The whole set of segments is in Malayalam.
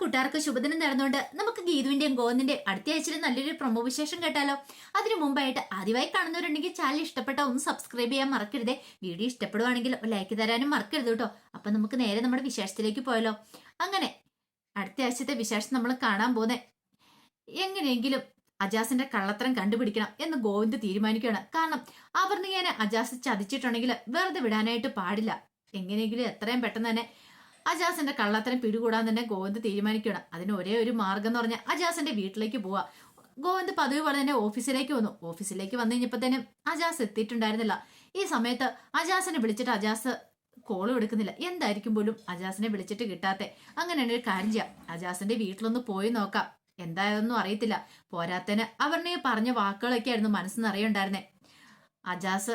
കൂട്ടുകാർക്ക് ശുഭദിനം നടന്നുകൊണ്ട് നമുക്ക് ഗീതുവിന്റെയും ഗോവിന്ദിന്റെ അടുത്ത ആഴ്ചയിൽ നല്ലൊരു പ്രൊമോ വിശേഷം കേട്ടാലോ. അതിനു മുമ്പായിട്ട് ആദ്യമായി കാണുന്നവരുണ്ടെങ്കിൽ ചാനൽ ഇഷ്ടപ്പെട്ട ഒന്ന് സബ്സ്ക്രൈബ് ചെയ്യാൻ മറക്കരുതേ. വീഡിയോ ഇഷ്ടപ്പെടുവാണെങ്കിൽ ലൈക്ക് തരാനും മറക്കരുത് കേട്ടോ. അപ്പൊ നമുക്ക് നേരെ നമ്മുടെ വിശേഷത്തിലേക്ക് പോയാലോ. അങ്ങനെ അടുത്ത ആഴ്ചത്തെ വിശേഷം നമ്മൾ കാണാൻ പോന്നെ എങ്ങനെയെങ്കിലും അജാസിന്റെ കള്ളത്തരം കണ്ടുപിടിക്കണം എന്ന് ഗോവിന്ദ് തീരുമാനിക്കുകയാണ്. കാരണം അവർണിയനെ അജാസ് ചതിച്ചിട്ടുണ്ടെങ്കിൽ വെറുതെ വിടാനായിട്ട് പാടില്ല. എങ്ങനെയെങ്കിലും എത്രയും പെട്ടെന്ന് തന്നെ അജാസിന്റെ കള്ളത്തരം പിടികൂടാൻ തന്നെ ഗോവിന്ദ് തീരുമാനിക്കണം അതിന് ഒരേ ഒരു മാർഗം എന്ന് പറഞ്ഞാൽ അജാസിന്റെ വീട്ടിലേക്ക് പോവാ ഗോവിന്ദ് പതിവ് പോലെ തന്നെ ഓഫീസിലേക്ക് വന്നു. ഓഫീസിലേക്ക് വന്നു കഴിഞ്ഞപ്പോഴത്തേനും അജാസ് എത്തിയിട്ടുണ്ടായിരുന്നില്ല. ഈ സമയത്ത് അജാസിനെ വിളിച്ചിട്ട് അജാസ് കോളും എടുക്കുന്നില്ല. എന്തായിരിക്കും പോലും അജാസിനെ വിളിച്ചിട്ട് കിട്ടാത്തെ? അങ്ങനെയാണ് ഒരു കാര്യം ചെയ്യാം. അജാസിന്റെ വീട്ടിലൊന്ന് പോയി നോക്കാം. എന്തായതൊന്നും അറിയത്തില്ല. പോരാത്തന് അവരുടെ പറഞ്ഞ വാക്കുകളൊക്കെ ആയിരുന്നു മനസ്സിൽ നിറയുണ്ടായിരുന്നേ അജാസ്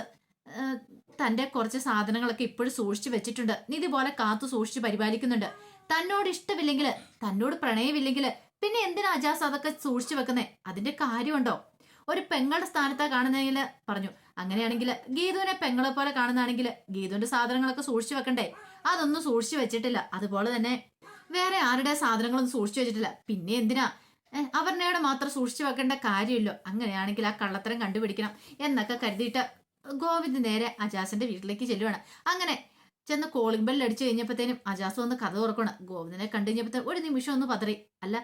തന്റെ കുറച്ച് സാധനങ്ങളൊക്കെ ഇപ്പോഴും സൂക്ഷിച്ചു വെച്ചിട്ടുണ്ട്. നിധി പോലെ കാത്തു സൂക്ഷിച്ച് പരിപാലിക്കുന്നുണ്ട്. തന്നോട് ഇഷ്ടമില്ലെങ്കിൽ തന്നോട് പ്രണയമില്ലെങ്കിൽ പിന്നെ എന്തിനാ അജാസ് അതൊക്കെ സൂക്ഷിച്ചു വെക്കുന്നേ? അതിന്റെ കാര്യമുണ്ടോ? ഒരു പെങ്ങളുടെ സ്ഥാനത്താ കാണുന്നതെങ്കിൽ പറഞ്ഞു. അങ്ങനെയാണെങ്കിൽ ഗീതുവിനെ പെങ്ങളെ പോലെ കാണുന്നതാണെങ്കിൽ ഗീതുവിന്റെ സാധനങ്ങളൊക്കെ സൂക്ഷിച്ചു വെക്കണ്ടേ? അതൊന്നും സൂക്ഷിച്ചു വെച്ചിട്ടില്ല. അതുപോലെ തന്നെ വേറെ ആരുടെ സാധനങ്ങളൊന്നും സൂക്ഷിച്ചു വെച്ചിട്ടില്ല. പിന്നെ എന്തിനാ? അവരുടെ മാത്രം സൂക്ഷിച്ചു വെക്കേണ്ട കാര്യമില്ലോ. അങ്ങനെയാണെങ്കിൽ ആ കള്ളത്തരം കണ്ടുപിടിക്കണം എന്നൊക്കെ കരുതിയിട്ട് ഗോവിന്ദ് നേരെ അജാസിന്റെ വീട്ടിലേക്ക് ചെല്ലുവാണ്. അങ്ങനെ ചെന്ന് കോളിംഗ് ബെൽ അടിച്ചു കഴിഞ്ഞപ്പോഴത്തേനും അജാസ് വന്ന് കഥ തുറക്കണം ഗോവിന്ദനെ കണ്ടു ഒരു നിമിഷം ഒന്ന് പതറി. അല്ല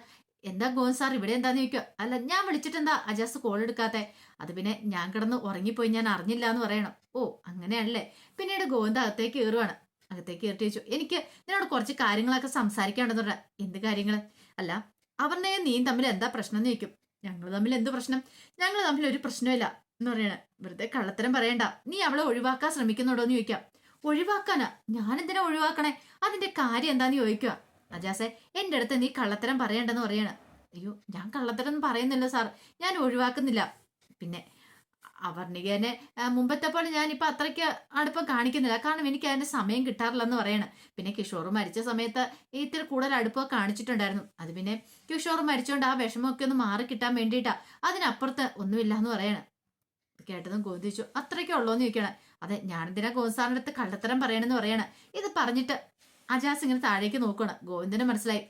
എന്താ ഗോവിന്ദ് സാർ ഇവിടെ എന്താന്ന് ചോദിക്കുക? അല്ല ഞാൻ വിളിച്ചിട്ട് എന്താ അജാസ് കോൾ എടുക്കാത്തെ? അത് പിന്നെ ഞാൻ കിടന്ന് ഉറങ്ങിപ്പോയി ഞാൻ അറിഞ്ഞില്ല എന്ന് പറയണം. ഓ അങ്ങനെയാണല്ലേ? പിന്നീട് ഗോവിന്ദ് അകത്തേക്ക് കയറുവാണ്. അകത്തേക്ക് കയറിട്ട് ചോദിച്ചു എനിക്ക് നിന്നോട് കുറച്ച് കാര്യങ്ങളൊക്കെ സംസാരിക്കാണ്ടെന്ന് പറഞ്ഞ എന്ത് കാര്യങ്ങൾ അല്ല അവരുടെ നീയും തമ്മിൽ എന്താ പ്രശ്നം? എന്ന് ചോദിക്കും. ഞങ്ങൾ തമ്മിൽ എന്ത് പ്രശ്നം? ഞങ്ങൾ തമ്മിൽ ഒരു പ്രശ്നമില്ല എന്ന് പറയണ. വെറുതെ കള്ളത്തരം പറയണ്ട. നീ അവളെ ഒഴിവാക്കാൻ ശ്രമിക്കുന്നുണ്ടോ എന്ന് ചോദിക്കാം. ഒഴിവാക്കാനാ? ഞാൻ എന്തിനാ ഒഴിവാക്കണേ? അതിന്റെ കാര്യം എന്താന്ന് ചോദിക്കുക. അജാസെ എന്റെ അടുത്ത് നീ കള്ളത്തരം പറയണ്ടെന്ന് പറയണ. അയ്യോ ഞാൻ കള്ളത്തരം പറയുന്നില്ല സാർ. ഞാൻ ഒഴിവാക്കുന്നില്ല. പിന്നെ അവർണികേനെ മുമ്പത്തെ പോലെ ഞാൻ ഇപ്പൊ അത്രയ്ക്ക് അടുപ്പം കാണിക്കുന്നില്ല. കാരണം എനിക്ക് അതിന്റെ സമയം കിട്ടാറില്ല എന്ന് പറയണ. പിന്നെ കിഷോർ മരിച്ച സമയത്ത് ഇത്തിരി കൂടുതൽ അടുപ്പം കാണിച്ചിട്ടുണ്ടായിരുന്നു. അത് പിന്നെ കിഷോർ മരിച്ചോണ്ട് ആ വിഷമമൊക്കെ ഒന്ന് മാറി കിട്ടാൻ വേണ്ടിയിട്ടാ. അതിനപ്പുറത്ത് ഒന്നുമില്ല എന്ന് പറയണ. കേട്ടതും ഗോന്തിച്ചു അത്രയ്ക്കേ ഉള്ളൂന്ന് ചോദിക്കണേ. അതെ ഞാനെന്തിനാ ഗോസാറിന്റെ അടുത്ത് കള്ളത്തരം പറയണെന്ന് പറയണേ? ഇത് പറഞ്ഞിട്ട് അജാസ് ഇങ്ങനെ താഴേക്ക് നോക്കണം ഗോവിന്ദന് മനസ്സിലായി.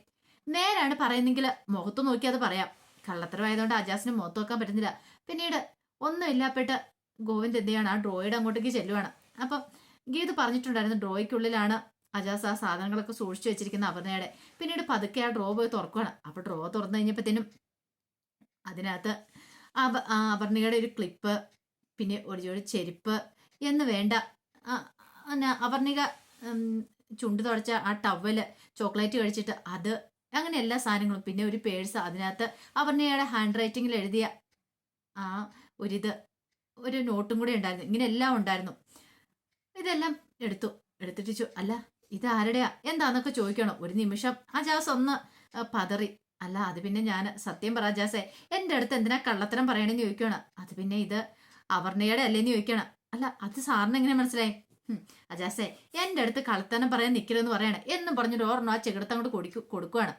നേരാണ് പറയുന്നെങ്കിൽ മുഖത്ത് നോക്കി അത് പറയാം. കള്ളത്തരമായതുകൊണ്ട് അജാസിന് മുഖത്ത് നോക്കാൻ പറ്റുന്നില്ല. പിന്നീട് ഒന്നും ഇല്ലാപ്പെട്ട് ഗോവിന്ദ് എന്ത് ചെയ്യണം? ആ ഡ്രോയുടെ അങ്ങോട്ടേക്ക് ചെല്ലുവാണ്. അപ്പം ഗീത് പറഞ്ഞിട്ടുണ്ടായിരുന്നു ഡ്രോയ്ക്കുള്ളിലാണ് അജാസ് ആ സാധനങ്ങളൊക്കെ സൂക്ഷിച്ചു വെച്ചിരിക്കുന്ന അപർണയുടെ. പിന്നീട് പതുക്കെ ആ ഡ്രോ പോയി തുറക്കുവാണ്. അപ്പൊ ഡ്രോ തുറന്നു കഴിഞ്ഞപ്പോഴത്തേനും അതിനകത്ത് അപർണയുടെ ഒരു ക്ലിപ്പ് പിന്നെ ഒരു ജോഡി ചെരുപ്പ് എന്ന് വേണ്ട. അവർണിക ചുണ്ട് തുടച്ച ആ ടവൽ ചോക്ലേറ്റ് കഴിച്ചിട്ട് അത് അങ്ങനെ എല്ലാ സാധനങ്ങളും. പിന്നെ ഒരു പേഴ്സ് അതിനകത്ത് അവർണിയുടെ ഹാൻഡ് റൈറ്റിങ്ങിൽ എഴുതിയ ആ ഒരിത് ഒരു നോട്ടും കൂടെ ഉണ്ടായിരുന്നു. ഇങ്ങനെ എല്ലാം ഉണ്ടായിരുന്നു. ഇതെല്ലാം എടുത്തു. എടുത്തിട്ട് അല്ല ഇത് ആരുടെയാ? എന്താന്നൊക്കെ ചോദിക്കണം. ഒരു നിമിഷം. ആ ജാസ് ഒന്ന് പതറി. അല്ല അത് പിന്നെ ഞാൻ സത്യം പറ ജാസേ എന്റെ അടുത്ത് എന്തിനാ കള്ളത്തരം പറയണെന്ന് ചോദിക്കണം അത് പിന്നെ ഇത് അവർണയുടെ അല്ലേന്ന് ചോദിക്കണം അല്ല അത് സാറിന് എങ്ങനെ മനസ്സിലായി? അജാസേ എന്റെ അടുത്ത് കളത്തനം പറയാൻ നിൽക്കരുതെന്ന് പറയണ. എന്നും പറഞ്ഞിട്ട് ഓർണോ ആ ചെകിടത്ത് അങ്ങോട്ട് കൊടുക്കു കൊടുക്കുവാണ്.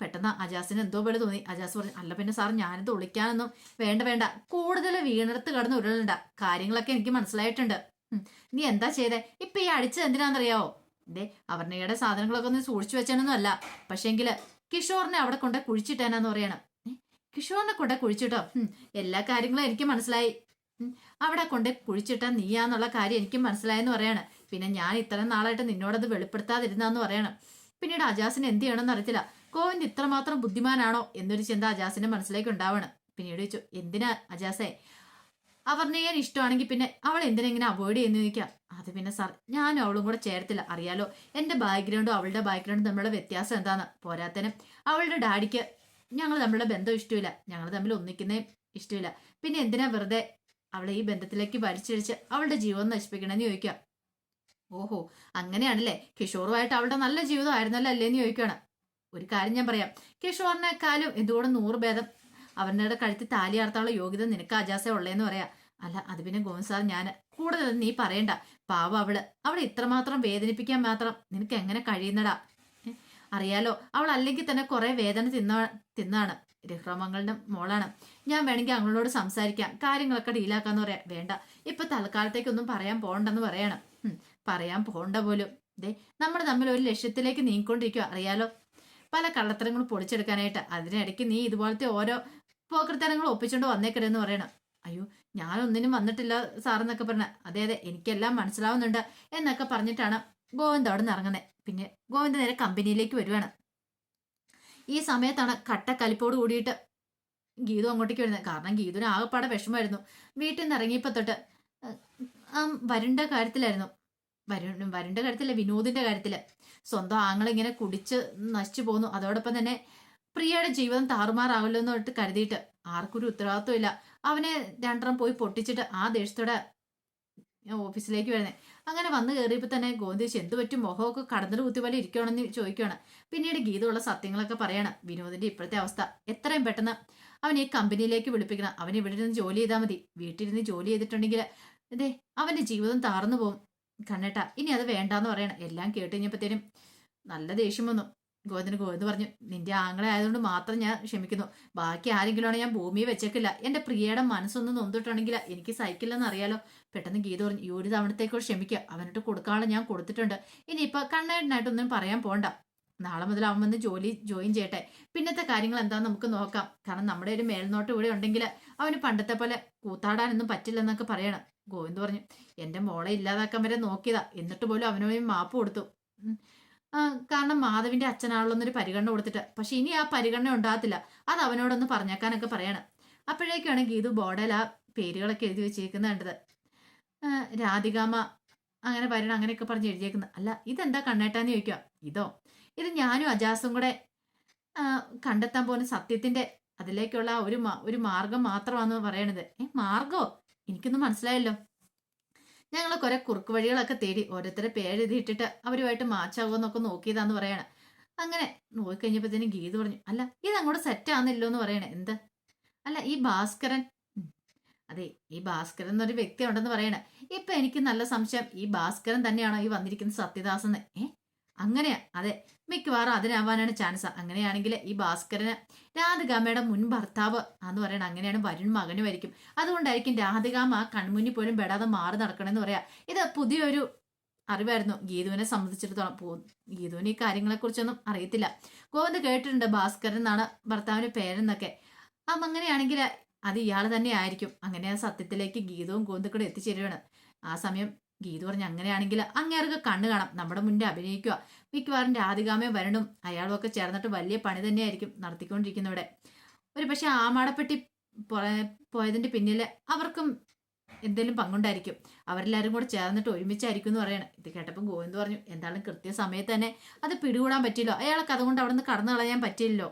പെട്ടെന്ന് അജാസിന് എന്തോ പോലെ തോന്നി. അജാസ് പറഞ്ഞു അല്ല പിന്നെ സാർ ഞാനിത് ഒളിക്കാനൊന്നും വേണ്ട വേണ്ട. കൂടുതൽ വീണെടുത്ത് കടന്ന് ഉരുളണ്ട കാര്യങ്ങളൊക്കെ എനിക്ക് മനസ്സിലായിട്ടുണ്ട്. നീ എന്താ ചെയ്തേ? ഇപ്പൊ ഈ അടിച്ചത് എന്തിനാണെന്നറിയാവോ? ദേ അവർണയുടെ സാധനങ്ങളൊക്കെ ഒന്ന് സൂക്ഷിച്ചു വെച്ചാനൊന്നും അല്ല. പക്ഷേങ്കിൽ കിഷോറിനെ അവിടെ കൊണ്ട് കുഴിച്ചിട്ടാനാന്ന് പറയണം. കിഷോറിനെ കൊണ്ട് കുഴിച്ചിട്ടോ? എല്ലാ കാര്യങ്ങളും എനിക്ക് മനസ്സിലായി. അവിടെ കൊണ്ട് കുഴിച്ചിട്ട നീയാന്നുള്ള കാര്യം എനിക്ക് മനസ്സിലായെന്ന് പറയാണ്. പിന്നെ ഞാൻ ഇത്രയും നാളായിട്ട് നിന്നോടത് വെളിപ്പെടുത്താതിരുന്നാന്ന് പറയണം. പിന്നീട് അജാസിന് എന്ത് ചെയ്യണമെന്ന് അറിയത്തില്ല. കോവിന്ദ് ഇത്രമാത്രം ബുദ്ധിമാനാണോ എന്നൊരു ചിന്ത അജാസിന്റെ മനസ്സിലേക്ക് ഉണ്ടാവണം. പിന്നീട് ചോദിച്ചു എന്തിനാ അജാസേ? അവർണയെ ഇഷ്ടമാണെങ്കിൽ പിന്നെ അവൾ എന്തിനെങ്ങനെ അവോയ്ഡ് ചെയ്യുന്നു ചോദിക്കാം. അത് പിന്നെ സാർ ഞാനും അവളും കൂടെ ചേർത്തില്ല അറിയാലോ എന്റെ ബാക്ക്ഗ്രൗണ്ടും അവളുടെ ബാക്ക്ഗ്രൗണ്ടും തമ്മിലുള്ള വ്യത്യാസം എന്താന്ന്? പോരാത്തനും അവളുടെ ഡാഡിക്ക് ഞങ്ങൾ തമ്മിലുള്ള ബന്ധം ഇഷ്ടമില്ല. ഞങ്ങൾ തമ്മിൽ ഒന്നിക്കുന്നേ ഇഷ്ടമില്ല. പിന്നെ എന്തിനാ വെറുതെ അവളെ ഈ ബന്ധത്തിലേക്ക് വലിച്ചിഴിച്ച് അവളുടെ ജീവൻ നശിപ്പിക്കണമെന്ന് ചോദിക്കാം ഓഹോ അങ്ങനെയാണല്ലേ? കിഷോറുമായിട്ട് അവളുടെ നല്ല ജീവിതം ആയിരുന്നല്ലോ അല്ലേന്ന് ചോദിക്കുകയാണ് ഒരു കാര്യം ഞാൻ പറയാം. കിഷോറിനെക്കാളും എന്തുകൊണ്ട് നൂറ് ഭേദം അവരുടെ കഴുത്തിൽ താലി ആർത്താനുള്ള യോഗ്യത നിനക്ക് അജാസേ ഉള്ളേന്ന് പറയാം. അല്ല അത് പിന്നെ ഗോവിന്ദ് സാർ ഞാൻ കൂടുതൽ നീ പറയണ്ട. പാവ അവൾ. അവളെ ഇത്രമാത്രം വേദനിപ്പിക്കാൻ മാത്രം നിനക്ക് എങ്ങനെ കഴിയുന്നടാ അറിയാലോ അവൾ അല്ലെങ്കിൽ തന്നെ കുറെ വേദന തിന്ന തിന്നാണ്. രഹ്റമങ്ങളുടെ മോളാണ്. ഞാൻ വേണമെങ്കിൽ അങ്ങളോട് സംസാരിക്കാം. കാര്യങ്ങളൊക്കെ ഡീലാക്കാന്ന് പറയാം. വേണ്ട. ഇപ്പൊ തൽക്കാലത്തേക്കൊന്നും പറയാൻ പോകണ്ടെന്ന് പറയണം. പറയാൻ പോകണ്ട പോലും. ദേ നമ്മൾ തമ്മിൽ ഒരു ലക്ഷ്യത്തിലേക്ക് നീങ്ങിക്കൊണ്ടിരിക്കുക അറിയാലോ? പല കള്ളത്തരങ്ങളും പൊളിച്ചെടുക്കാനായിട്ട്. അതിനിടയ്ക്ക് നീ ഇതുപോലത്തെ ഓരോ പോക്കൃത്തരങ്ങൾ ഒപ്പിച്ചുകൊണ്ട് വന്നേക്കരുതെന്ന് പറയണം. അയ്യോ ഞാനൊന്നിനും വന്നിട്ടില്ല സാറെന്നൊക്കെ പറഞ്ഞ. അതെ അതെ എനിക്കെല്ലാം മനസ്സിലാവുന്നുണ്ട് എന്നൊക്കെ പറഞ്ഞിട്ടാണ് ഗോവിന്ദ് അവിടെ നിന്ന് ഇറങ്ങുന്നത് പിന്നെ ഗോവിന്ദ് നേരെ കമ്പനിയിലേക്ക് വരുവാണ്. ഈ സമയത്താണ് കട്ടക്കലിപ്പോട് കൂടിയിട്ട് ഗീതു അങ്ങോട്ടേക്ക് വരുന്നത്. കാരണം ഗീതുവിന് ആകെപ്പാടെ വിഷമമായിരുന്നു. വീട്ടിൽ നിന്ന് ഇറങ്ങിയപ്പോൾ തൊട്ട് വരുണ്ട കാര്യത്തിലായിരുന്നു. വരുൺ വരുണ്ട കാര്യത്തില്ല വിനോദിന്റെ കാര്യത്തിൽ. സ്വന്തം ആങ്ങളിങ്ങനെ കുടിച്ച് നശിച്ചു പോന്നു. അതോടൊപ്പം തന്നെ പ്രിയയുടെ ജീവിതം താറുമാറാവല്ലോ പറഞ്ഞിട്ട് കരുതിയിട്ട് ആർക്കൊരു ഉത്തരവാദിത്വം ഇല്ല. അവനെ രണ്ടെണ്ണം പോയി പൊട്ടിച്ചിട്ട് ആ ദേഷ്യത്തോടെ ഓഫീസിലേക്ക് വരുന്നത് അങ്ങനെ വന്നു കയറിയപ്പോൾ തന്നെ ഗോന്തിച്ച് എന്ത് പറ്റും മുഖമൊക്കെ കടന്നൊരു കുത്തി പോലെ ഇരിക്കണമെന്ന് ചോദിക്കുകയാണ് പിന്നീട് ഗീതമുള്ള സത്യങ്ങളൊക്കെ പറയണം. വിനോദിന്റെ ഇപ്പോഴത്തെ അവസ്ഥ എത്രയും പെട്ടെന്ന് അവൻ ഈ കമ്പനിയിലേക്ക് വിളിപ്പിക്കണം. അവൻ ഇവിടെ ഇരുന്ന് ജോലി ചെയ്താൽ മതി. വീട്ടിലിരുന്ന് ജോലി ചെയ്തിട്ടുണ്ടെങ്കിൽ അതെ അവന്റെ ജീവിതം താർന്നു പോകും. കണ്ണേട്ട ഇനി അത് വേണ്ടാന്ന് പറയണം. എല്ലാം കേട്ട് കഴിഞ്ഞപ്പോഴത്തേനും നല്ല ദേഷ്യം വന്നു. ഗോവിന്ദന് ഗോവിന്ദ് പറഞ്ഞു നിന്റെ ആങ്ങളെ ആയതുകൊണ്ട് മാത്രം ഞാൻ ക്ഷമിക്കുന്നു. ബാക്കി ആരെങ്കിലും ആണ് ഞാൻ ഭൂമിയെ വെച്ചേക്കില്ല. എന്റെ പ്രിയയുടെ മനസ്സൊന്നും നൊന്തിട്ടുണ്ടെങ്കിൽ എനിക്ക് സഹിക്കില്ലെന്ന് അറിയാലോ. പെട്ടെന്ന് ഗീത പറഞ്ഞു ഈ ഒരു തവണത്തേക്കോ ക്ഷമിക്കുക അവനിട്ട് കൊടുക്കാനുള്ള ഞാൻ കൊടുത്തിട്ടുണ്ട്. ഇനിയിപ്പോ കണ്ണേട്ടനായിട്ടൊന്നും പറയാൻ പോണ്ട. നാളെ മുതൽ അവൻ വന്ന് ജോലി ജോയിൻ ചെയ്യട്ടെ. പിന്നത്തെ കാര്യങ്ങൾ എന്താന്ന് നമുക്ക് നോക്കാം. കാരണം നമ്മുടെ ഒരു മേൽനോട്ടം ഇവിടെ ഉണ്ടെങ്കിൽ അവന് പണ്ടത്തെ പോലെ കൂത്താടാനൊന്നും പറ്റില്ലെന്നൊക്കെ പറയണം. ഗോവിന്ദ് പറഞ്ഞു എന്റെ മോളെ ഇല്ലാതാക്കാൻ വരെ നോക്കിയതാ. എന്നിട്ട് പോലും അവനോട് മാപ്പ് കൊടുത്തു. കാരണം മാധവിന്റെ എന്നൊരു പരിഗണന കൊടുത്തിട്ട്. പക്ഷെ ഇനി ആ പരിഗണന ഉണ്ടാകത്തില്ല. അത് അവനോടൊന്ന് പറഞ്ഞേക്കാനൊക്കെ പറയണം. അപ്പോഴേക്കാണ് ഗീതു ബോർഡിൽ ആ പേരുകളൊക്കെ എഴുതി വെച്ചേക്കുന്നത് കണ്ടത്. രാധികാമ അങ്ങനെ വരണം അങ്ങനെയൊക്കെ പറഞ്ഞ് എഴുതിയേക്കുന്നത്. അല്ല ഇതെന്താ കണ്ണേട്ടാന്ന് ചോദിക്കുക ഇതോ? ഇത് ഞാനും അജാസും കൂടെ കണ്ടെത്താൻ പോകുന്ന സത്യത്തിന്റെ അതിലേക്കുള്ള ഒരു ഒരു മാർഗം മാത്രമാണെന്ന് പറയണത്. ഏ മാർഗോ? എനിക്കൊന്നും മനസ്സിലായല്ലോ. ഞങ്ങൾ കുറെ കുറുക്ക് വഴികളൊക്കെ തേടി ഓരോരുത്തരെ പേരെഴുതിയിട്ടിട്ട് അവരുമായിട്ട് മാച്ചാകുമെന്നൊക്കെ നോക്കിയതാന്ന് പറയണ. അങ്ങനെ നോക്കിക്കഴിഞ്ഞപ്പോഴത്തേനും ഗീത് പറഞ്ഞു അല്ല ഇത് അങ്ങോട്ട് സെറ്റ് ആവുന്നില്ലോ എന്ന് പറയണേ എന്ത്? അല്ല ഈ ഭാസ്കരൻ. അതെ ഈ ഭാസ്കരൻ എന്നൊരു വ്യക്തി ഉണ്ടെന്ന് പറയണേ. ഇപ്പൊ എനിക്ക് നല്ല സംശയം ഈ ഭാസ്കരൻ തന്നെയാണോ ഈ വന്നിരിക്കുന്ന സത്യദാസെന്ന്? ഏ? അങ്ങനെയാ അതെ. മിക്കവാറും അതിനാവാനാണ് ചാൻസ് അങ്ങനെയാണെങ്കിൽ ഈ ഭാസ്കരന് രാധികാമ്മയുടെ മുൻ ഭർത്താവ് എന്ന് പറയണം അങ്ങനെയാണ് വരുൺ മകനുമായിരിക്കും. അതുകൊണ്ടായിരിക്കും രാധികാമ്മ കൺമുന്നിൽ പോലും പെടാതെ മാറി നടക്കണമെന്ന് പറയാം. ഇത് പുതിയൊരു അറിവായിരുന്നു ഗീതുവിനെ സംബന്ധിച്ചിടത്തോളം. പോ ഗീതുവിന് ഈ കാര്യങ്ങളെക്കുറിച്ചൊന്നും അറിയത്തില്ല. ഗോവിന്ദ് കേട്ടിട്ടുണ്ട് ഭാസ്കരൻ എന്നാണ് ഭർത്താവിന്റെ പേരെന്നൊക്കെ. അപ്പം അങ്ങനെയാണെങ്കിൽ അത് ഇയാൾ തന്നെ ആയിരിക്കും. അങ്ങനെ സത്യത്തിലേക്ക് ഗീതവും ഗോവിന്ദക്കൂടെ എത്തിച്ചേരുവാണ്. ആ സമയം ഗീതു പറഞ്ഞു അങ്ങനെയാണെങ്കിൽ അങ്ങേർക്ക് കണ്ണു കാണാം. നമ്മുടെ മുന്നിൽ അഭിനയിക്കുക. മിക്കവാറും രാധികാമേ വരണം അയാളും ഒക്കെ ചേർന്നിട്ട് വലിയ പണി തന്നെയായിരിക്കും നടത്തിക്കൊണ്ടിരിക്കുന്നവിടെ. ഒരു പക്ഷെ ആമാടപ്പെട്ടി പോയതിന്റെ പിന്നിൽ അവർക്കും എന്തെങ്കിലും പങ്കുണ്ടായിരിക്കും. അവരെല്ലാവരും കൂടെ ചേർന്നിട്ട് ഒരുമിച്ചായിരിക്കും എന്ന് പറയണം. ഇത് കേട്ടപ്പോൾ ഗോവിന്ദ് പറഞ്ഞു എന്തായാലും കൃത്യസമയത്ത് തന്നെ അത് പിടികൂടാൻ പറ്റില്ലോ അയാൾക്ക് അതുകൊണ്ട് അവിടെ നിന്ന് കടന്നു കളയാൻ പറ്റില്ലല്ലോ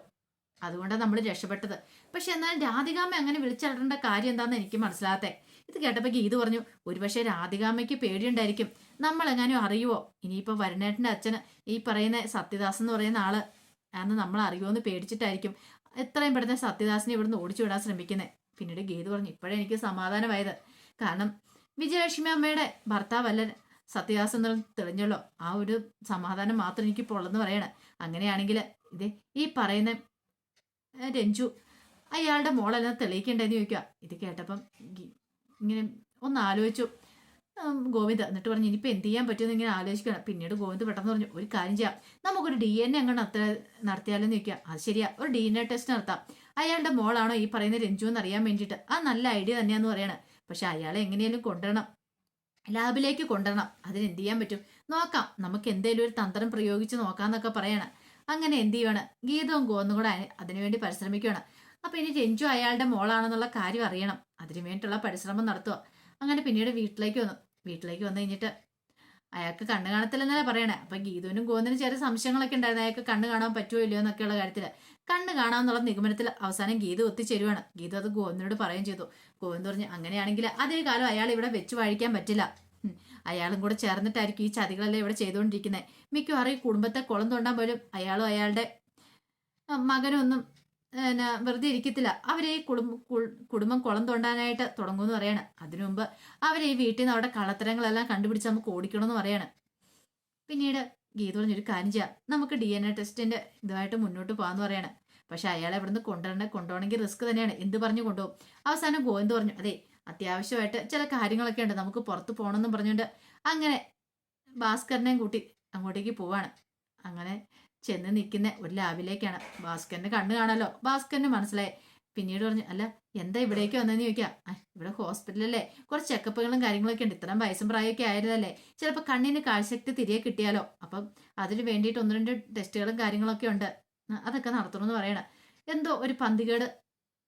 അതുകൊണ്ടാണ് നമ്മൾ രക്ഷപ്പെട്ടത്. പക്ഷെ എന്നാൽ രാധികാമ്മ അങ്ങനെ വിളിച്ചടേണ്ട കാര്യം എന്താണെന്ന് എനിക്ക് മനസ്സിലാകത്തെ. ഇത് കേട്ടപ്പോൾ ഗീത് പറഞ്ഞു ഒരുപക്ഷെ രാധികാമ്മയ്ക്ക് പേടിയുണ്ടായിരിക്കും. നമ്മൾ എങ്ങാനും അറിയുവോ? ഇനിയിപ്പോൾ വരണേട്ടന്റെ അച്ഛന് ഈ പറയുന്ന സത്യദാസ് എന്ന് പറയുന്ന ആൾ ആണെന്ന് നമ്മൾ അറിയുമോ എന്ന് പേടിച്ചിട്ടായിരിക്കും എത്രയും പെട്ടെന്ന് സത്യദാസിനെ ഇവിടുന്ന് ഓടിച്ചു വിടാൻ ശ്രമിക്കുന്നത് പിന്നീട് ഗീത് പറഞ്ഞു ഇപ്പോഴേ എനിക്ക് സമാധാനമായത്. കാരണം വിജയലക്ഷ്മി അമ്മയുടെ ഭർത്താവല്ല സത്യദാസ് എന്ന് തെളിഞ്ഞല്ലോ. ആ ഒരു സമാധാനം മാത്രം എനിക്ക് ഇപ്പോൾ ഉള്ളെന്ന് പറയണേ. അങ്ങനെയാണെങ്കിൽ ഇത് ഈ പറയുന്ന രഞ്ജു അയാളുടെ മോളെല്ലാം തെളിയിക്കേണ്ടതെന്ന് ചോദിക്കുക ഇത് കേട്ടപ്പം ഇങ്ങനെ ഒന്ന് ആലോചിച്ചു. ഗോവിന്ദ് എന്നിട്ട് പറഞ്ഞു ഇനിയിപ്പോൾ എന്ത് ചെയ്യാൻ പറ്റുമെന്ന് ഇങ്ങനെ ആലോചിക്കണം പിന്നീട് ഗോവിന്ദ് പെട്ടെന്ന് പറഞ്ഞു ഒരു കാര്യം ചെയ്യാം. നമുക്കൊരു ഡി എൻ എ അങ്ങനെ അത്ര നടത്തിയാലെന്ന് ചോദിക്കുക. അത് ശരിയാ. ഒരു ഡി എൻ എ ടെസ്റ്റ് നടത്താം. അയാളുടെ മോളാണോ ഈ പറയുന്ന രഞ്ജു എന്ന് അറിയാൻ വേണ്ടിയിട്ട്? ആ നല്ല ഐഡിയ തന്നെയാന്ന് പറയണേ. പക്ഷെ അയാളെ എങ്ങനെയാലും കൊണ്ടുവരണം. ലാബിലേക്ക് കൊണ്ടുവരണം. അതിന് എന്ത് ചെയ്യാൻ പറ്റും? നോക്കാം. നമുക്ക് എന്തേലും ഒരു തന്ത്രം പ്രയോഗിച്ച് നോക്കാന്നൊക്കെ പറയണം. അങ്ങനെ എന്ത് ചെയ്യണം ഗീതവും ഗോന്നും കൂടെ അതിനുവേണ്ടി പരിശ്രമിക്കുകയാണ്. അപ്പൊ ഇനി രഞ്ജു അയാളുടെ മോളാണെന്നുള്ള കാര്യം അറിയണം. അതിനു വേണ്ടിയിട്ടുള്ള പരിശ്രമം നടത്തുക. അങ്ങനെ പിന്നീട് വീട്ടിലേക്ക് വന്നു. വീട്ടിലേക്ക് വന്നു കഴിഞ്ഞിട്ട് അയാൾക്ക് കണ്ണു കാണത്തില്ലെന്നല്ലേ പറയണേ. അപ്പൊ ഗീതുവിനും ഗോവിന്ദനും ചെറിയ സംശയങ്ങളൊക്കെ ഉണ്ടായിരുന്നു. അയാൾക്ക് കണ്ണ് കാണാൻ പറ്റുമോ ഇല്ലയോ എന്നൊക്കെയുള്ള കാര്യത്തിൽ. കണ്ണ് കാണാമെന്നുള്ള നിഗമനത്തിൽ അവസാനം ഗീതു ഒത്തിച്ചേരുവാണ് ഗീതു അത് ഗോവിന്ദനോട് പറയുകയും ചെയ്തു. ഗോവിന്ദ് പറഞ്ഞു അങ്ങനെയാണെങ്കിൽ അതേ കാലം അയാൾ ഇവിടെ വെച്ച് വാഴിക്കാൻ പറ്റില്ല. അയാളും കൂടെ ചേർന്നിട്ടായിരിക്കും ഈ ചതികളെല്ലാം ഇവിടെ ചെയ്തുകൊണ്ടിരിക്കുന്നത് മിക്കവാറും ഈ കുടുംബത്തെ കുളം തോണ്ടാൻ പോലും അയാളും അയാളുടെ ആ, പിന്നെ വെറുതെ ഇരിക്കത്തില്ല. അവരെ ഈ കുടുംബ കുടുംബം കുളം തോണ്ടാനായിട്ട് തുടങ്ങുമെന്ന് പറയാണ്. അതിനു മുമ്പ് അവരെ ഈ വീട്ടിൽ നിന്ന് അവരുടെ കള്ളത്തരങ്ങളെല്ലാം കണ്ടുപിടിച്ച് നമുക്ക് ഓടിക്കണമെന്ന് പറയാണ്. പിന്നീട് ഗീത പറഞ്ഞൊരു കാര്യം ചെയ്യാം. നമുക്ക് ഡി എൻ എ ടെസ്റ്റിന്റെ ഇതുമായിട്ട് മുന്നോട്ട് പോകാന്ന് പറയാണ്. പക്ഷെ അയാളെ ഇവിടുന്ന് കൊണ്ടുവരണ കൊണ്ടുപോകണമെങ്കിൽ റിസ്ക് തന്നെയാണ്. എന്ത് പറഞ്ഞു കൊണ്ടുപോകും? അവസാനം ഗോവിന്ദ് പറഞ്ഞു അതെ അത്യാവശ്യമായിട്ട് ചില കാര്യങ്ങളൊക്കെ ഉണ്ട്. നമുക്ക് പുറത്ത് പോകണമെന്നും പറഞ്ഞുകൊണ്ട് അങ്ങനെ ഭാസ്കരനെയും കൂട്ടി അങ്ങോട്ടേക്ക് പോവാണ്. അങ്ങനെ ചെന്ന് നിൽക്കുന്ന ഒരു ലാബിലേക്കാണ്. ഭാസ്കറിന്റെ കണ്ണ് കാണാലോ? ഭാസ്കറിന് മനസ്സിലായി. പിന്നീട് പറഞ്ഞു അല്ല എന്താ ഇവിടേക്ക് വന്നതെന്ന് ചോദിക്കാം? "ആ, ഇവിടെ ഹോസ്പിറ്റലല്ലേ കുറച്ച് ചെക്കപ്പുകളും കാര്യങ്ങളൊക്കെ ഉണ്ട്. ഇത്രയും വയസ്സും പ്രായമൊക്കെ ആയിരുന്നല്ലേ ചിലപ്പോൾ കണ്ണിന് കാഴ്ചശക്തി തിരികെ കിട്ടിയാലോ? അപ്പം അതിന് വേണ്ടിയിട്ട് ഒന്ന് രണ്ട് ടെസ്റ്റുകളും കാര്യങ്ങളൊക്കെ ഉണ്ട്. അതൊക്കെ നടത്തണമെന്ന് പറയണം. എന്തോ ഒരു പന്തികേട്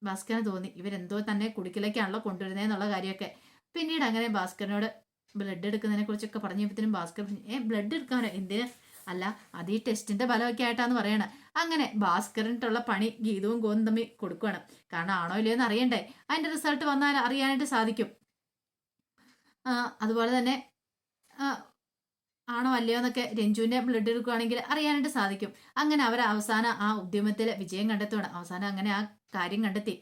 ഭാസ്കരന് തോന്നി. ഇവരെന്തോ തന്നെ കുടിക്കലേക്കാണല്ലോ കൊണ്ടുവരുന്നതെന്നുള്ള കാര്യമൊക്കെ. പിന്നീട് അങ്ങനെ ഭാസ്കരനോട് ബ്ലഡ് എടുക്കുന്നതിനെ കുറിച്ചൊക്കെ പറഞ്ഞപ്പോഴത്തേനും ഭാസ്കർ ഏ ബ്ലഡ് എടുക്കാനോ എന്തിന്? അല്ല അത് ഈ ടെസ്റ്റിന്റെ ഫലമൊക്കെ ആയിട്ടാന്ന് പറയണ. അങ്ങനെ ഭാസ്കറിനിട്ടുള്ള പണി ഗീതവും ഗോവും തമ്മിൽ കൊടുക്കുകയാണ് കാരണം ആണോ ഇല്ലയോ എന്ന് അറിയണ്ടേ? അതിന്റെ റിസൾട്ട് വന്നാൽ അറിയാനായിട്ട് സാധിക്കും. അതുപോലെ തന്നെ ആണോ അല്ലയോ എന്നൊക്കെ രഞ്ജുവിന്റെ ബ്ലഡ് എടുക്കുകയാണെങ്കിൽ അറിയാനായിട്ട് സാധിക്കും. അങ്ങനെ അവർ അവസാനം ആ ഉദ്യമത്തിൽ വിജയം കണ്ടെത്തുകയാണ് അവസാനം അങ്ങനെ ആ കാര്യം കണ്ടെത്തി.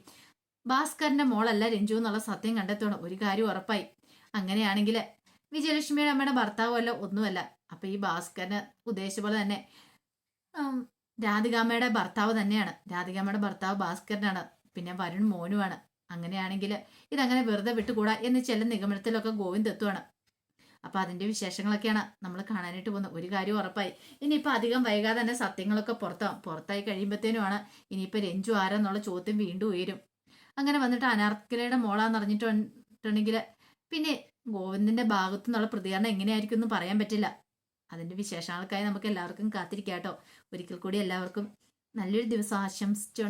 ഭാസ്കറിന്റെ മോളല്ല രഞ്ജു എന്നുള്ള സത്യം കണ്ടെത്തുകയാണ് ഒരു കാര്യം ഉറപ്പായി. അങ്ങനെയാണെങ്കിൽ വിജയലക്ഷ്മിയുടെ അമ്മയുടെ ഭർത്താവല്ല ഒന്നുമല്ല. അപ്പൊ ഈ ഭാസ്കരന് ഉദ്ദേശിച്ച പോലെ തന്നെ രാധികാമ്മയുടെ ഭർത്താവ് തന്നെയാണ്. രാധികാമ്മയുടെ ഭർത്താവ് ഭാസ്കരനാണ്. പിന്നെ വരുൺ മോനുമാണ് അങ്ങനെയാണെങ്കിൽ ഇതങ്ങനെ വെറുതെ വിട്ടുകൂടാ എന്ന് ചില നിഗമനത്തിലൊക്കെ ഗോവിന്ദ് എത്തുവാണ്. അപ്പൊ അതിന്റെ വിശേഷങ്ങളൊക്കെയാണ് നമ്മൾ കാണാനായിട്ട് പോകുന്നത്. ഒരു കാര്യം ഉറപ്പായി. ഇനിയിപ്പോൾ അധികം വൈകാതെ തന്നെ സത്യങ്ങളൊക്കെ പുറത്താവും. പുറത്തായി കഴിയുമ്പോഴത്തേനുമാണ് ഇനിയിപ്പോൾ രഞ്ജു ആരാന്നുള്ള ചോദ്യം വീണ്ടും ഉയരും. അങ്ങനെ വന്നിട്ട് അനാർക്കലയുടെ മോളാന്ന് അറിഞ്ഞിട്ടുണ്ടെങ്കിൽ പിന്നെ ഗോവിന്ദിന്റെ ഭാഗത്തു നിന്നുള്ള പ്രതികരണം എങ്ങനെയായിരിക്കും എന്ന് പറയാൻ പറ്റില്ല. അതിന്റെ വിശേഷങ്ങൾക്കായി നമുക്ക് എല്ലാവർക്കും കാത്തിരിക്കാം കേട്ടോ ഒരിക്കൽ കൂടി എല്ലാവർക്കും നല്ലൊരു ദിവസം ആശംസിച്ചു